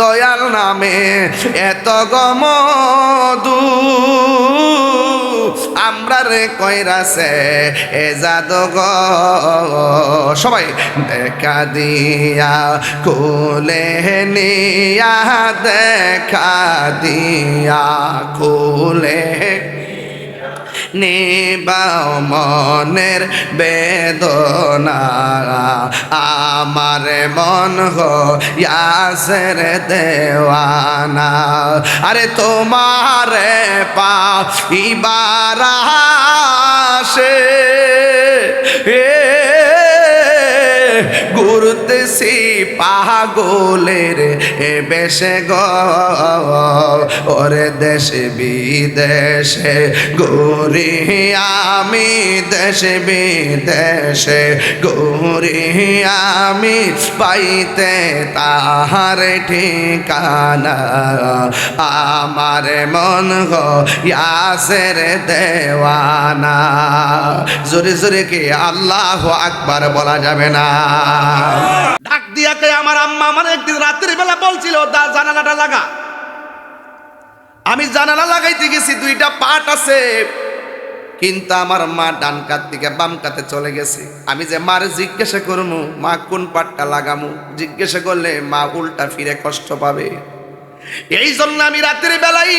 দয়াল নামে এত গমদু। আমরা রে কইরাছে এ জাদগ সবাই দেখা দিয়া কোলে নিয়া, দেখা দিয়া কোলে নিবাও মনের বেদনা। আমার মন হাসের দেওয়ানা। আরে তোমার পা ইবারাসে ঘুরতেছি পাগলের, এ বেশে গ। ওরে দেশে বিদেশে, ঘুরি আমি দেশে বিদেশে, ঘুরি আমি পাইতে তাহার ঠিকানা। আমার মন গো ইয়াসের দেওয়ানা। জোরে জোরে কি আল্লাহ আকবার বলা যাবে না। ডাক দিয়াকে আমার আম্মা আমার একদিন রাত্রি বেলা বলছিল জানালাটা লাগা। আমি জানালা লাগাইতে গেছি, দুইটা পাট আছে। কিন্তু আমার মা ডান কাত থেকে বাম কাতে চলে গেছে। আমি যে মার জিজ্ঞাসা করব মা, কোন পাটটা লাগামু? জিজ্ঞাসা করলে মা উল্টা ফিরে কষ্ট পাবে। এই জন্য আমি রাতের বেলায়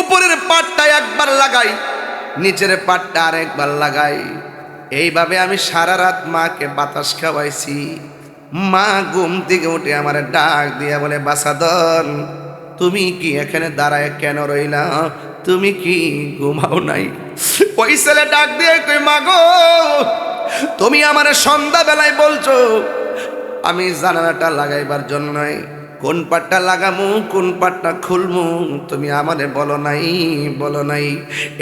উপরের পাটটা একবার লাগাই, নিচের পাটটা আরেকবার লাগাই। এইভাবে আমি সারা রাত মাকে বাতাস খাওয়াইছি। মা ঘুম থেকে উঠে আমার ডাক দিয়া বলে, বাসাদন, তুমি কি এখানে দাঁড়ায় কেন রইলা? তুমি কি ঘুমাও নাই? ওই ছেলে ডাক দিয়ে কই মাগো তুমি আমার সন্ধ্যাবেলায় বলছো, আমি জানালাটা লাগাইবার জন্য নয় কোন পাটটা লাগামু, কোন পাটটা খুলমু? তুমি আমারে বলো নাই বলো নাই।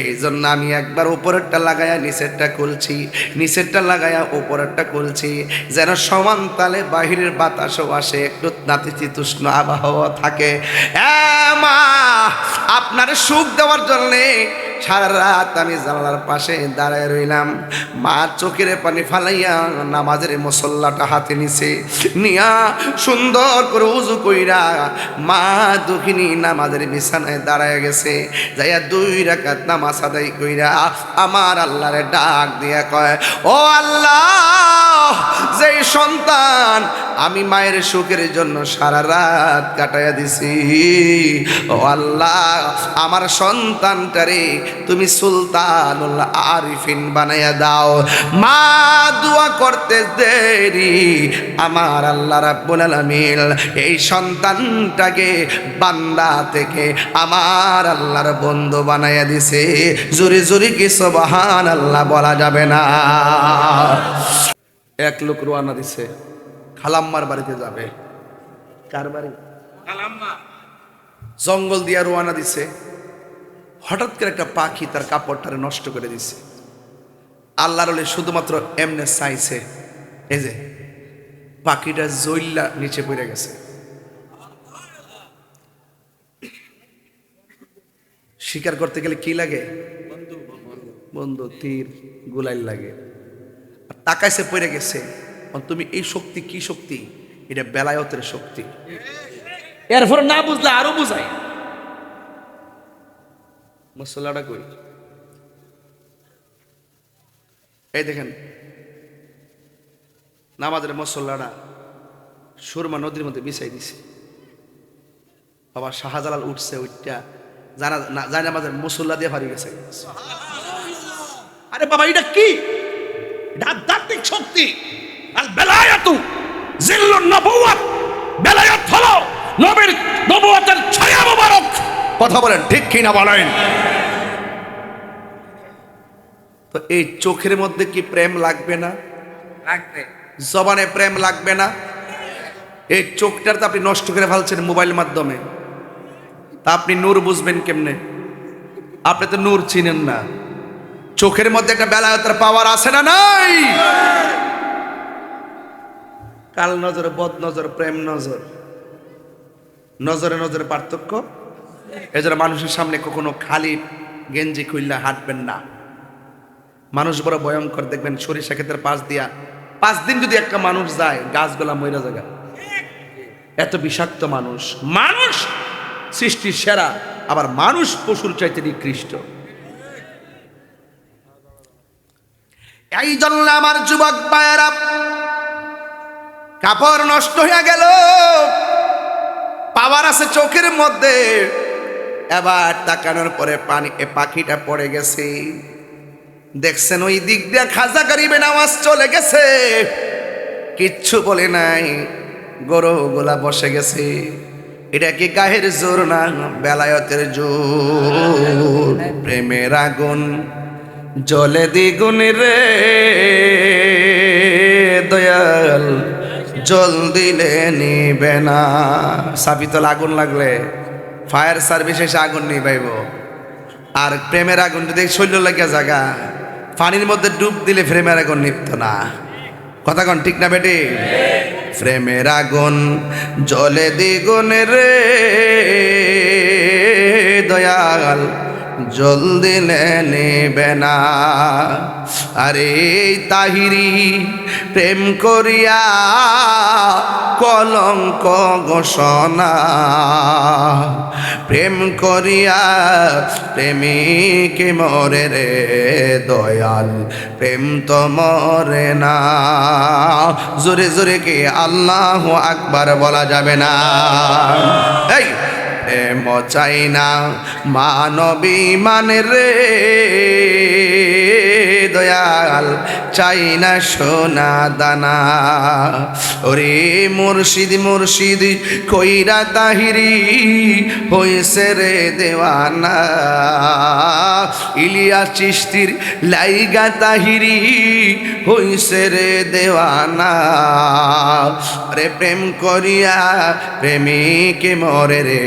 এই জন্য আমি একবার উপরেরটা লাগায়া নিচেরটা খুলছি, নিচেরটা লাগায়া উপরেরটা খুলছি, যেন সমান তালে বাহিরের বাতাসও আসে, একটু নাতিশীতোষ্ণ আবহাওয়া থাকে। মা, আপনার সুখ দেওয়ার জন্যে সারা রাত আমি জানালার পাশে দাঁড়ায় রইলাম। মা চোখের পানি ফালাইয়া নামাজের মশল্লাটা হাতে নিছে। নিয়া সুন্দর করে উজু কইরা মা দুঃখিনী নামাজের বিছানায় দাঁড়ায় গেছে। যাইয়া দুই রাকাত নামাজ আদায় কইরা আমার আল্লাহরে ডাক দিয়া কয়, ও আল্লাহ, যেই সন্তান আমি মায়ের সুখের জন্য সারা রাত কাটাইয়া দিছি। ও আল্লাহ, আমার সন্তানটারে তুমি সুলতানুল আরিফিন বানাইয়া দাও। মা, দোয়া করতে দেরি। আমার আল্লাহ রাব্বুল আলামিন এই সন্তানটাকে বান্দা থেকে আমার আল্লাহর বন্ধু বানাইয়া দিছে। জোরে জোরে কি সুবহান আল্লাহ বলা যাবে না? এক লোক রোয়ানা দিছে। খালাম্মার বাড়িতে যাবে। কার বাড়ি? জঙ্গল দিয়া রোয়ানা দিছে। হঠাৎ করে একটা পাখি তার কাপড়টারে নষ্ট করে দিছে। আল্লাহর শুধুমাত্র এমনে চাইছে। এই যে পাখিটা জইল্লা নিচে পড়ে গেছে। শিকার করতে গেলে কি লাগে? বন্ধু তীর গুলাইল লাগে। আর তাকাইছে পড়ে গেছে। তুমি এই শক্তি কি শক্তি? এটা বেলায়তের শক্তি। এরপর না বুঝলে আরও বুঝাই মশলাটা কই এই দেখেন নামাজের মশলাটা সুরমা নদীর মধ্যে বিছাই দিছে। বাবা শাহজালাল উঠছে উঠটা জানা না- জানা নামাজের মুসল্লা দিয়ে হারিয়ে গেছে আরে বাবা এটা কি? এটা আধ্যাত্মিক শক্তি। বেলায়াতু জিল্লুন নবুয়াত বেলায়াত হলো নবীর নবুয়াতের ছায়া মোবারক। কথা বলেন ঠিক কিনা বলেন? তো এই চোখের মধ্যে কি প্রেম লাগবে না? লাগবে। জবানে প্রেম লাগবে না? এই চোখটার তো আপনি নষ্ট করে ফেলছেন মোবাইল মাধ্যমে। তা আপনি নূর বুঝবেন কেমনে? আপনি তো নূর চিনেন না। চোখের মধ্যে একটা বেলায়তের পাওয়ার আছে না নাই? কাল নজর, বদ নজর, প্রেম নজর। নজরে নজরে পার্থক্য? এজন্য মানুষের সামনে কখনো খালি গেঞ্জি খুললে হাঁটবেন না। মানুষ বড় ভয়ঙ্কর, দেখবেন সরিষা ক্ষেতের পাশ দিয়া পাঁচ দিন যদি একটা মানুষ যায়, গাছগুলা মইরা জায়গা এত বিষাক্ত মানুষ। মানুষ সৃষ্টির সেরা, আবার মানুষ পশুর চাইতে নিকৃষ্ট। এই জন্য আমার যুবক ভাইয়েরা কাপড় নষ্ট হয়ে গেল। পাওয়ার আছে চোখের মধ্যে। এবার তাকানোর পরে পানি পাখিটা পড়ে গেছে। দেখছেন ওই দিক দিয়ে খাজা গরিবের নামাজ চলে গেছে। কিচ্ছু বলে নাই। গরু গোলা বসে গেছে। এটা কি গাহের জোর না বেলায়তের জোর? প্রেমের আগুন জলে দ্বিগুণ রে। দয়াল জল দিলে নিবে না। সাবিতল আগুন লাগলে, ফায়ার সার্ভিস এসে আগুন নিবাইব আর প্রেমের আগুন যদি শৈল্য লাগিয়া জায়গা পানির মধ্যে ডুব দিলে প্রেমের আগুন নিপ্ত না। কথা কন, ঠিক না বেটি? প্রেমের আগুন জলে দ্বিগুণ রে, দয়াল জল দিলে নেবে না আরে তাহিরি, প্রেম করিয়া কলঙ্ক ঘোষণা। প্রেম করিয়া প্রেমিকে মরে রে দয়াল, প্রেম তো মরে না। জোরে জোরে কি আল্লাহ আকবার বলা যাবে না। এই প্রেম চাই না মানবী মানে রে দয়াল চাই না সোনা দানা। ওরে মুর্শিদ মুর্শিদ, কইরা তাহিরি হইছে রে দেওয়ানা। ইলিয়া চিস্তির লাইগা তাহিরি হইছে রে দেওয়ানা। রে প্রেম করিয়া প্রেমিকে মরে রে,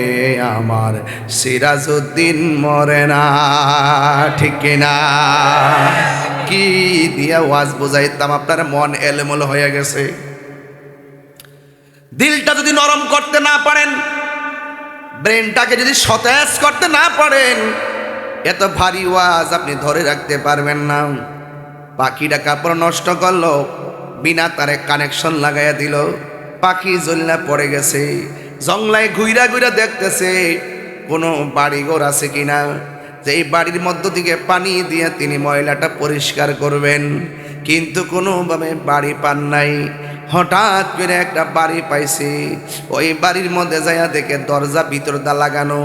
আমার সিরাজউদ্দিন মরে না। ঠিক না কি দিয়া ওয়াজ বুঝাইতাম, আপনার মন এলেমল হয়ে গেছে। দিলটা যদি নরম করতে না পারেন, ব্রেনটাকে যদি সতেজ করতে না পারেন, এত ভারী ওয়াজ আপনি ধরে রাখতে পারবেন না। পাখিটা কাপড় নষ্ট করল, বিনা তারে কানেকশন লাগাইয়া দিল। পাখি জল্লা পড়ে গেছে, জংলায় ঘুইরা ঘুইরা দেখতেছে, কোনো বাড়িঘর আছে কিনা। যে এই বাড়ির মধ্য থেকে পানি দিয়ে তিনি ময়লাটা পরিষ্কার করবেন। কিন্তু কোনোভাবে বাড়ি পান নাই। হঠাৎ করে একটা বাড়ি পাইছে। ওই বাড়ির মধ্যে যাইয়া দেখে দরজা ভিতর দা লাগানো।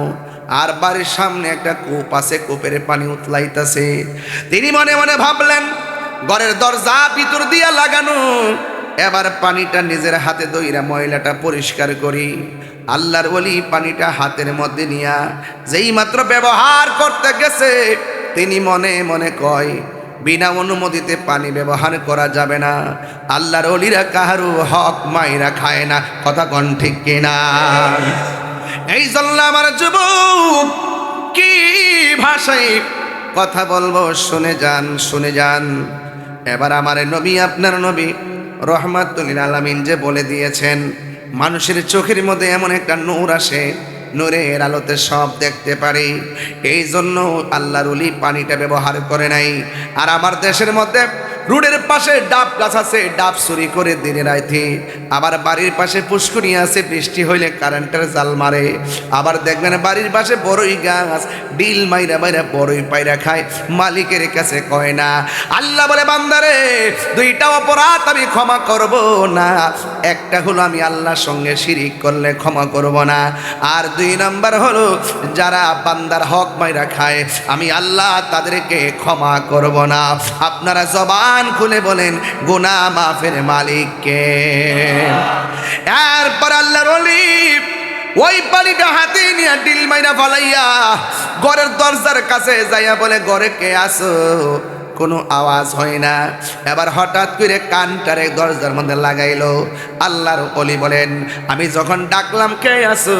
আর বাড়ির সামনে একটা কূপ আছে, কূপের পানি উতলাইতেছে। তিনি মনে মনে ভাবলেন, ঘরের দরজা ভিতর দিয়া লাগানো। এবার পানিটা নিজের হাতে দইরা ময়লাটা পরিষ্কার করি। আল্লাহর ওলি পানিটা হাতের মধ্যে নিয়া যেই মাত্র ব্যবহার করতে গেছে, তিনি মনে মনে কয় বিনা অনুমতিতে পানি ব্যবহার করা যাবে না। আল্লাহর অলিরা কাহারু হক মাইরা খায় না। কথা কন ঠিক কিনা? এই জন্য আমার যুবক, কি ভাষায় কথা বলব? শুনে যান শুনে যান। এবার আমার নবী, আপনার নবী রহমাতুল্লিল আলামিন যে বলে দিয়েছেন, মানুষের চোখের মধ্যে এমন একটা নূর আসে নূরের আলোতে সব দেখতে পারে। এই জন্য আল্লাহর উলি পানিটা ব্যবহার করে নাই। আর আমার দেশের মধ্যে রোডের পাশে ডাব গাছ আছে, ডাব চুরি করে দিনে রাইতে। আবার বাড়ির পাশে পুষ্করি আছে, বৃষ্টি হইলে কারেন্টের জাল মারে। আবার দেখবেন বাড়ির পাশে বড়ই গাছ, ডিল মাইরা মাইরা বড়ই পাইরা খায়, মালিকের কাছে কয় না। আল্লাহ বলে, বান্দারে, দুইটা অপরাধ আমি ক্ষমা করব না। একটা হলো আমি আল্লাহর সঙ্গে শিরিক করলে ক্ষমা করব না। আর দুই নাম্বার হলো, যারা বান্দার হক মাইরা খায়, আমি আল্লাহ তাদেরকে ক্ষমা করব না। আপনারা জবান খুলে বলেন গুনা মাফের মালিককে। এরপর আল্লাহর অলিপ ওই পানিটা হাতে নিয়ে ডিল মাইনা ফালাইয়া ঘরের দরজার কাছে যাইয়া বলে, ঘরে কে আসো কোনো আওয়াজ হয় না। এবার হঠাৎ করে কানটারে দরজার মধ্যে লাগাইলো। আল্লাহর অলি বলেন, আমি যখন ডাকলাম, কে আসো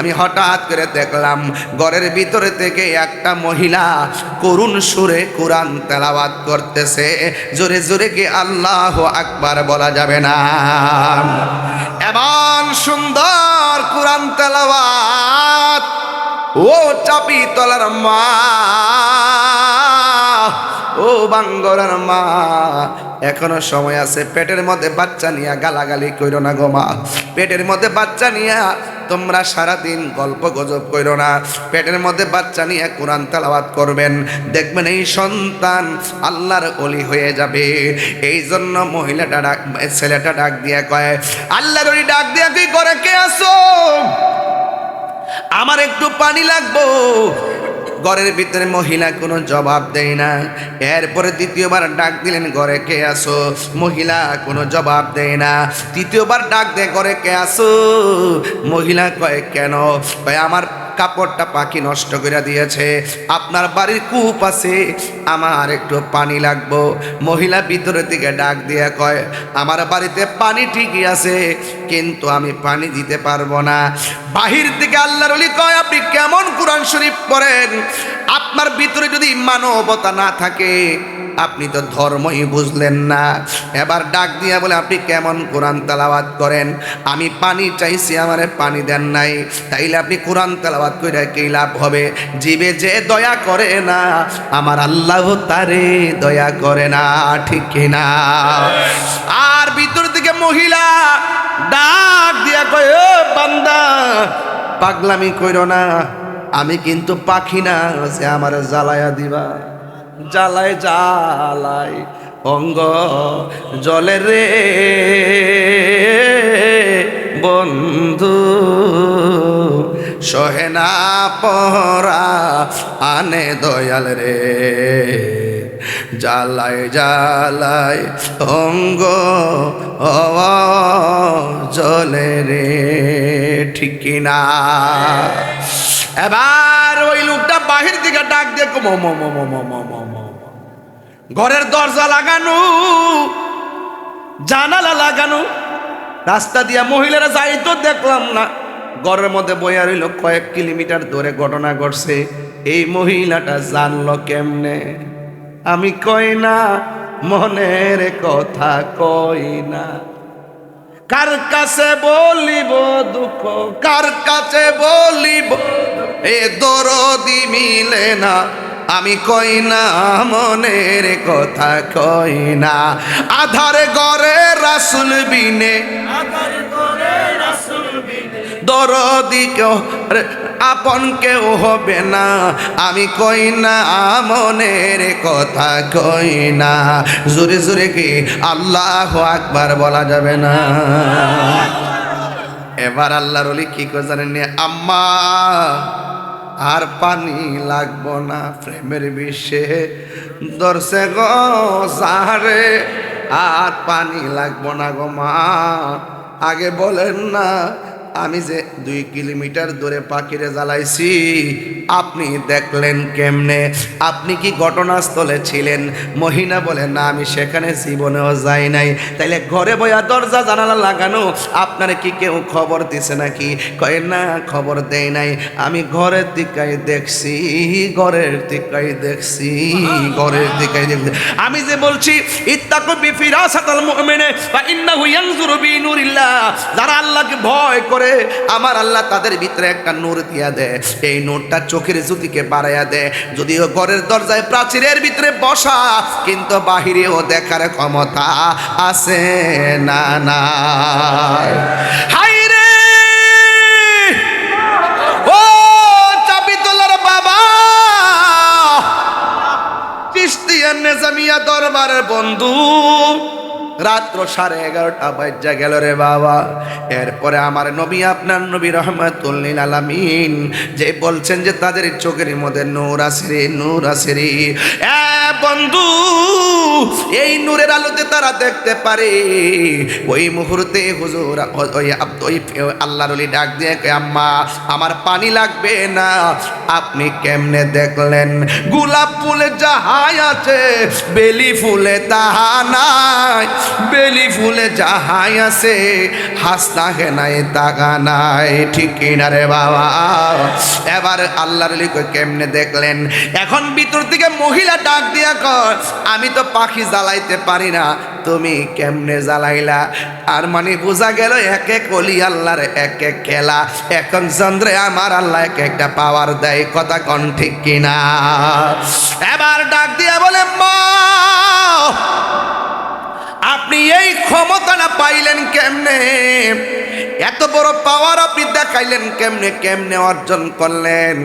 আমি হঠাৎ করে দেখলাম, ঘরের ভিতরে থেকে একটা মহিলা করুণ সুরে কোরআন তেলাওয়াত করতেছে। জোরে জোরে কি আল্লাহ আকবার বলা যাবে না? এমন সুন্দর কোরআন তেলাওয়াত, ও চাপি তলার মা। ও বাঙ্গরার মা, এখনও সময় আছে, পেটের মধ্যে বাচ্চা নিয়ে গালাগালি কইরো না গো মা। পেটের মধ্যে বাচ্চা নিয়ে তোমরা সারাদিন গল্প গজব কইরো না। পেটের মধ্যে বাচ্চা নিয়ে কোরআন তেলাওয়াত করবেন। দেখবেন এই সন্তান আল্লাহর অলি হয়ে যাবে। এই জন্য মহিলাটা ডাক, ছেলেটা ডাক দিয়ে কয়, আল্লাহর অলি ডাক দিয়ে কি করে? কে আসো আমার একটু পানি লাগবো। ঘরের ভিতরে মহিলা কোনো জবাব দেয় না। এরপরে দ্বিতীয়বার ডাক দিলেন, ঘরে কে আসো মহিলা কোনো জবাব দেয় না। তৃতীয়বার ডাক দেয়, ঘরে কে আসো মহিলা কয়, কেন? কয়, আমার কাপড়টা পাখি নষ্ট করে দিয়েছে। আপনার বাড়ির কূপ আছে, আমার একটু পানি লাগবো। মহিলা ভিতরের দিকে ডাক দিয়ে কয়, আমার বাড়িতে পানি ঠিকই আছে, কিন্তু আমি পানি দিতে পারব না। বাহির থেকে আল্লাহর কয়, আপনি কেমন শরীফ পড়েন, আপনার ভিতরে যদি মানবতা না থাকে, আপনি তো ধর্মই বুঝলেন না। এবার ডাক দিয়া বলে, আপনি কেমন কোরআন তালাবাদ করেন? আমি পানি চাইছি, আমারে পানি দেন নাই। তাইলে আপনি কোরআন তালাবাদ করে কি লাভ হবে? জীবে যে দয়া করে না, আমার আল্লাহ তারে দয়া করে না, ঠিক কিনা আর ভিতর থেকে মহিলা ডাক দিয়া কয় "ও বান্দা, পাগলামি কইরো না। আমি কিন্তু পাখি না যে আমার জ্বালায়া দিবা। জ্বালায় জ্বালায়, অঙ্গ জলে রে। বন্ধু সহেনা পরা আনে দয়াল রে। জ্বালায় জ্বালায়, অঙ্গ জলে রে। ঠিক না? এবার ওই লোকটা বাহির দিকে ডাক দিয়ে ঘরের দরজা লাগানো, জানালা লাগানো। রাস্তা দিয়া মহিলারা যাই তো দেখলাম না। ঘরের মধ্যে বইয়া রইল, কয়েক কিলোমিটার ধরে ঘটনা ঘটছে। এই মহিলাটা জানলো কেমনে? আমি কই না, মনের কথা কই না। কার কাছে বলিব দুঃখ? কার কাছে বলিব? এ দরদি মিলে না। আমি কই না মনের কথা কই না। আধার গরে রাসুল বিনে। দরদি কেউ আপন কেউ হবে না। আমি কই না মনের কথা কই না। জোরে জোরে কি আল্লাহ আকবার বলা যাবে না? এবার আল্লাহর অলি কি করে জানেন আম্মা, আর পানি লাগবো না প্রেমের বিশ্বে দর্শে গো সাহারে, আর পানি লাগবো না গো মা। আগে বলেন না আমি যে দুই কিলোমিটার দূরে পাখিরে জ্বালাইছি, আপনি দেখলেন কেমনে? আপনি কি ঘটনাস্থলে ছিলেন? মহিনা বলেন না, আমি সেখানে জীবনেও যাই নাই। তাইলে ঘরে বইয়া দরজা জানালা লাগানো, আপনার কি কেউ খবর দিছে নাকি? কয়, না, খবর দেয় নাই। আমি ঘরের দিকাই দেখছি, ঘরের দিকাই দেখছি, ঘরের দিকাই দেখছি। আমি যে বলছি, ইত্তাকু বিফিরাসাতাল মুমিনে ফা ইন্নাহু ইয়ানজুরু বিনুরিল্লাহ যারা আল্লাহকে ভয় করে আমার আল্লাহ তাদের ভিতরে একটা নূর দিয়া দেয় এই নূরটা চোখের জ্যোতিকে বাড়াইয়া দেয় যদিও ঘরের দরজায় প্রাচীরের ভিতরে বসা, কিন্তু বাহিরেও দেখার ক্ষমতা আছে না না হাই রে! ও বাবা! দরবারের বন্ধু। রাত্র সাড়ে এগারোটা বাজ্যা গেল রে বাবা। এরপরে আমার নবী, আপনার নবী রহমাতুল্লিল আলামিন যে বলছেন যে তাদের চোখের মধ্যে নূর আছে রে, নূর আছে রে। এ বন্ধু, এই নূরের আলোতে তারা দেখতে পারে। ওই মুহূর্তে হুজুর, ওই ওই আল্লাহর অলি ডাক দিয়ে আম্মা, আমার পানি লাগবে না। আপনি কেমনে দেখলেন? গোলাপ ফুলে যাহাই আছে, বেলি ফুলে তাহা নাই। বেলি ফুলে যাহাই আছে, হাসনা হেনাই তাগা নাই। ঠিক কিনা রে বাবা? এবার আল্লাহর লিখে কেমনে দেখলেন? এখন ভিতর থেকে মহিলা ডাক দিয়া কর আমি তো পাখি জ্বালাইতে পারি না, তুমি কেমনে জ্বালাইলা? আর মানে বোঝা গেল এক এক অলি আল্লাহর এক এক খেলা। এখন চন্দ্রে আমার আল্লাহ এক একটা পাওয়ার দেয়। কথা কন ঠিক কিনা? কেমনে এত বড় পাওয়ার আপনি দেখাইলেন, কেমনে কেমনে অর্জন করলেন?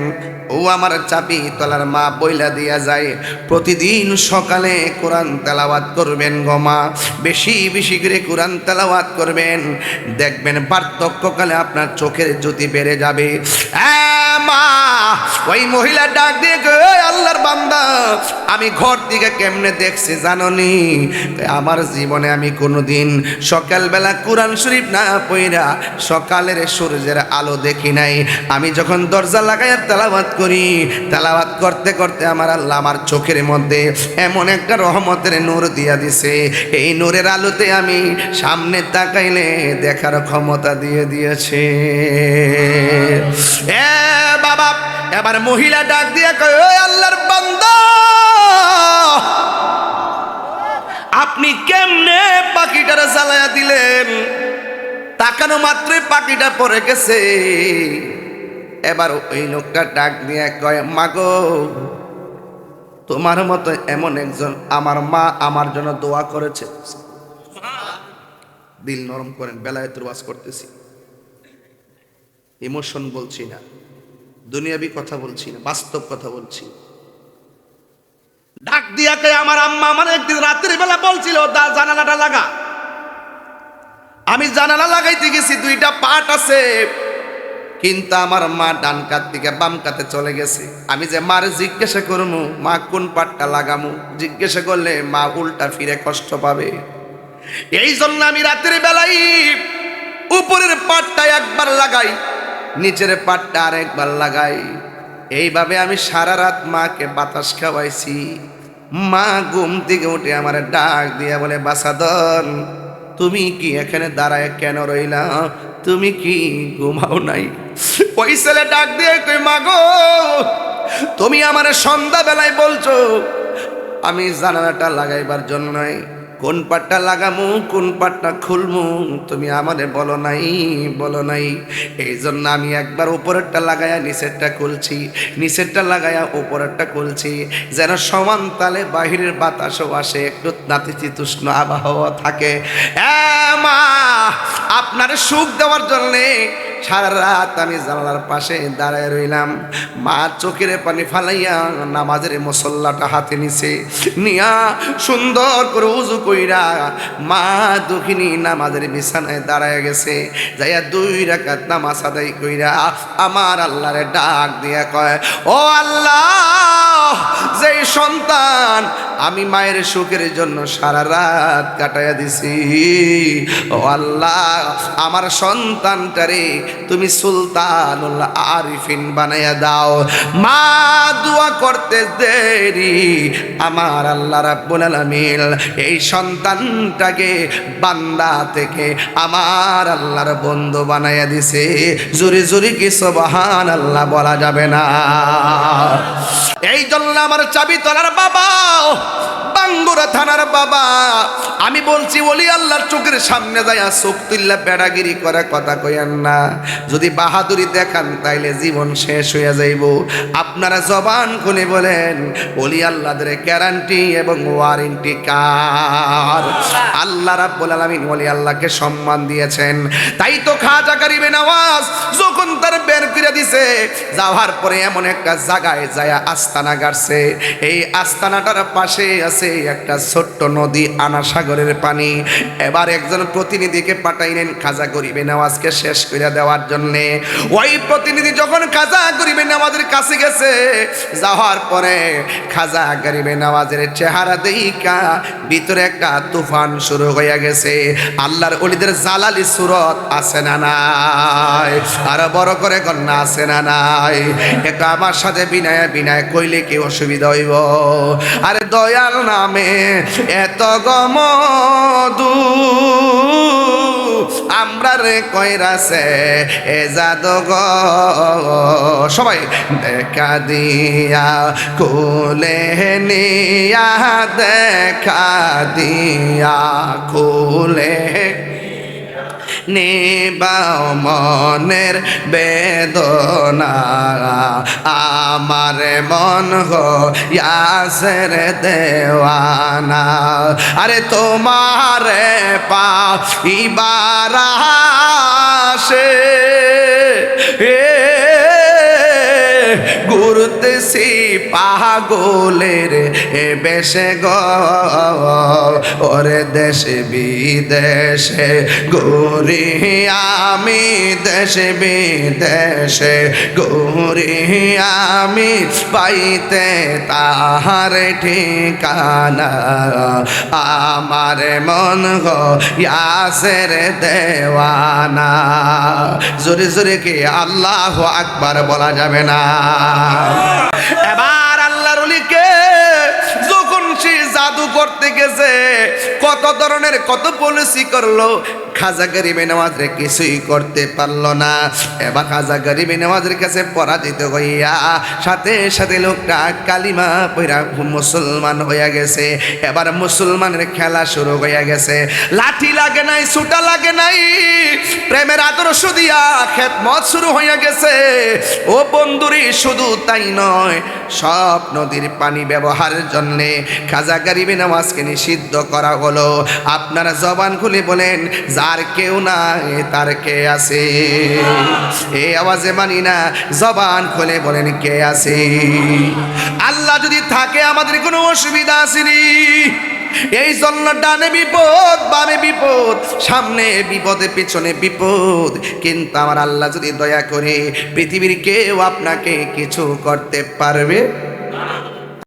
ও আমার চাবি তলার মা বইলা দিয়া যায়, প্রতিদিন সকালে কোরআন তেলাওয়াত করবেন গমা বেশি বেশি করে কোরআন তেলাওয়াত করবেন। দেখবেন পার্থক্যকালে আপনার চোখের জ্যোতি বেড়ে যাবে। মা, ওই মহিলা ডাক দিয়ে আল্লাহর বান্দা, আমি ঘর দিকে কেমনে দেখছি জাননি? আমার জীবনে আমি কোনোদিন সকালবেলা কোরআন শরীফ না পইরা সকালের সূর্যের আলো দেখি নাই। আমি যখন দরজা লাগাইয়া তেলাওয়াত করি, তেলাওয়াত করতে করতে আমার আল্লাহ আমার চোখের মধ্যে এমন একটা রহমতের নূর দিয়া দিছে। এই নূরের আলোতে আমি সামনে তাকাইলে দেখার ক্ষমতা দিয়ে দিয়েছে। এ বাবা, এবার মহিলা ডাক দিয়া কয়, ওই আল্লাহর বান্দা, আপনি কেমনে পাখিটারে জ্বালায়া দিলেন? তাকানো মাত্রই পাখিটা পড়ে গেছে। এবার ওই লোকটা ডাক দিয়ে কয় মাগো তোমার মতো এমন একজন আমার মা আমার জন্য দোয়া করেছে। দিল নরম করেন বেলায় ওয়াজ করতেছি। ইমোশন বলছি না, দুনিয়াবি কথা বলছি না, বাস্তব কথা বলছি। ডাক দিয়াকে আমার আম্মা আমার একদিন রাত্রি বেলা বলছিল জানালাটা লাগা। আমি জানালা লাগাইতে গেছি, দুইটা পাট আছে। কিন্তু আমার মা ডান কাত থেকে বাম কাতে চলে গেছে। আমি যে মার জিজ্ঞাসা করব মা, কোন পাটটা লাগামু? জিজ্ঞাসা করলে মা উল্টা ফিরে কষ্ট পাবে। এই জন্য আমি রাতের বেলায় উপরের পাটটা একবার লাগাই, নিচের পাটটা আর একবার লাগাই। এইভাবে আমি সারা রাত মাকে বাতাস খাওয়াইছি। মা ঘুম থেকে উঠে আমার ডাক দিয়ে বলে বাসাদন তুমি কি এখানে দাঁড়ায় কেন রইলা? তুমি কি ঘুমাও নাই? ওই ছেলে ডাক দিয়ে কই মাগো, তুমি আমার সন্ধ্যাবেলায় বলছো, আমি জানালাটা লাগাইবার জন্য নয় কোন পাটটা লাগামু, কোন পাটটা খুলমু? তুমি আমারে বলো নাই বলো নাই। এই জন্য আমি একবার উপরেরটা লাগায়া নিচেরটা খুলছি, নিচেরটা লাগায়া উপরেরটা খুলছি, যেন সমান তালে বাহিরের বাতাসও আসে, একটু নাতিশীতোষ্ণ আবহাওয়া থাকে। মা, আপনার সুখ দেওয়ার জন্যে সারা রাত আমি জানালার পাশে দাঁড়ায় রইলাম। মা চোখের পানি ফালাইয়া নামাজের মশল্লাটা হাতে নিছে। নিয়া সুন্দর করে উজু কইরা মা দুঃখিনী নামাজের বিছানায় দাঁড়ায় গেছে। যাইয়া দুই রাকাত নামাজ আদায় কইরা আমার আল্লাহরে ডাক দিয়া কয়, ও আল্লাহ, যেই সন্তান আমি মায়ের সুখের জন্য সারা রাত কাটাইয়া দিছি। ও আল্লাহ, আমার সন্তানটারে তুমি সুলতানুল আরিফিন বানাইয়া দাও। মা দোয়া করতে দেরি। আমার আল্লাহ রাব্বুল আলামিন এই সন্তানটাকে বান্দা থেকে আমার আল্লাহর বন্ধু বানাইয়া দিছে। জোরে জোরে কি সুবহান আল্লাহ বলা যাবে না। এই জন্য আমার চাবি তোলার বাবা বাঙ্গুরা থানার বাবা। আমি বলছি, ওলি আল্লাহর চোখের সামনে চোখ তুল্লা বেড়াগিরি কথা না। যদি বাহাদুরি দেখান, তাইলে জীবন শেষ যাইব। আপনারা জবান বলেন আল্লাহদের গ্যারান্টি এবং ওয়ারেন্টি কার? আল্লাহ রাব্বুল আলামিন আল্লাহকে সম্মান দিয়েছেন। তাই তো খাজা গরিবে নওয়াজ যখন তার বের করে দিছে, যাওয়ার পরে এমন একটা জায়গায় যায় আস্তানা গাড়ছে। এই আস্তানাটার পাশে আছে একটা ছোট্ট নদী আনা সাগরের পানি। এবার একজন প্রতিনিধিকে পাঠাইলেন খাজা গরিবে নামাজকে শেষ করে দেওয়ার জন্যে। ওই প্রতিনিধি যখন খাজা গরিবে নামাজের কাছে গেছে, যাওয়ার পরে খাজা গরিবে নামাজের চেহারা দেইকা ভিতরে একটা তুফান শুরু হয়ে গেছে। আল্লাহর অলিদের জালালি সুরত আছে না নাই? আর বড় করে কন্যা আছে না নাই? এটা আমার সাথে বিনয় বিনয় কইলে কি অসুবিধা হইব? আরে দয়াল নামে এত গমদু। আমরা রে কইরাছে এ জাদগ সবাই দেখা দিয়া কোলে নিয়া, দেখা দিয়া কোলে নিবাও মনের বেদনা। আমার মন হো ইয়াসের দেওয়ানা। আরে তোমারে পা ইবারাসে ঘুরতেছি পাগলের এ বেশে গ। ওরে দেশে বিদেশে ঘুরি আমি, দেশে বিদেশে ঘুরি আমি, পাইতে তাহার ঠিকানা। আমার মন গো ইয়াসের দেওয়ানা। জোরে জোরে কি আল্লাহ আকবার বলা যাবে না। এবার আল্লাহর যখন সে জাদু করতে গেছে। কত ধরনের, কত পলিসি করল। খাজা গরিবে নামাজরে কিছুই করতে পারল না। এবার খাজা গরিবে নামাজের কাছে পরাজিত হইয়া সাথে সাথে লোকটা কালিমা পইরা মুসলমান হইয়া গেছে। এবার মুসলমানের খেলা শুরু হইয়া গেছে। লাঠি লাগে নাই সুটা লাগে নাই। প্রেমের আদর্শ দিয়া খেতমত শুরু হইয়া গেছে। ও বন্ধুরি শুধু তাই নয় সব নদীর পানি ব্যবহারের জন্যে খাজা গরিবে নামাজকে নিষিদ্ধ করা হলো। আপনারা জবান খুলে বলেন, যার কেউ নাই, তার কে আছে? এই আওয়াজে মানি না, জবান খুলে বলেন, কে আছে? আল্লাহ যদি থাকে, আমাদের কোনো অসুবিধা আসেনি এই জন্য ডানে বিপদ, বামে বিপদ, সামনে বিপদে, পেছনে বিপদ। কিন্তু আমার আল্লাহ যদি দয়া করে পৃথিবীর কেউ আপনাকে কিছু করতে পারবে?